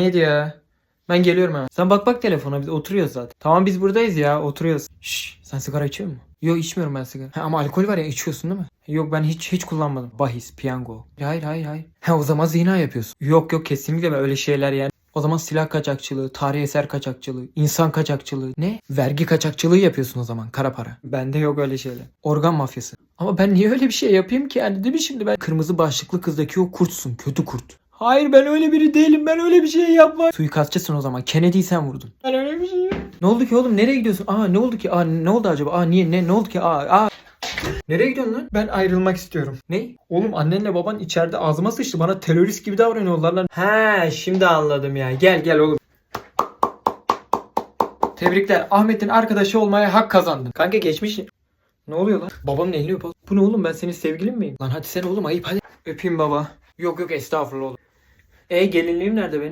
Neydi ya? Ben geliyorum hemen. Sen bak bak telefona biz oturuyoruz zaten. Tamam biz buradayız ya oturuyoruz. Şşş sen sigara içiyor musun? Yok içmiyorum ben sigara. Ha, ama alkol var ya içiyorsun değil mi? Yok ben hiç hiç kullanmadım. Bahis, piyango. Hayır hayır hayır. Ha o zaman zina yapıyorsun. Yok yok kesinlikle ben öyle şeyler yani. O zaman silah kaçakçılığı, tarihi eser kaçakçılığı, insan kaçakçılığı, ne? Vergi kaçakçılığı yapıyorsun o zaman kara para. Bende yok öyle şeyler. Organ mafyası. Ama ben niye öyle bir şey yapayım ki yani değil mi şimdi ben? Kırmızı başlıklı kızdaki o kurtsun, kötü kurt. Hayır ben öyle biri değilim ben öyle bir şey yapmam. Suikastçısın o zaman. Kennedy'yi sen vurdun. Ben öyle bir şey yok. Ne oldu ki oğlum nereye gidiyorsun? Aa ne oldu ki? Aa ne oldu acaba? Aa niye ne ne oldu ki? Aa aa. Nereye gidiyorsun lan? Ben ayrılmak istiyorum. Ne? Oğlum annenle baban içeride ağzıma sıçtı. Bana terörist gibi davranıyorlar lan. He şimdi anladım ya. Gel gel oğlum. Tebrikler. Ahmet'in arkadaşı olmaya hak kazandın. Kanka geçmiş. Ne oluyor lan? Babamın elini öp. Bu ne oğlum ben senin sevgilin miyim? Lan hadi sen oğlum ayıp hadi. Öpeyim baba. Yok yok estağfurullah oğlum. E gelinliğim nerede benim?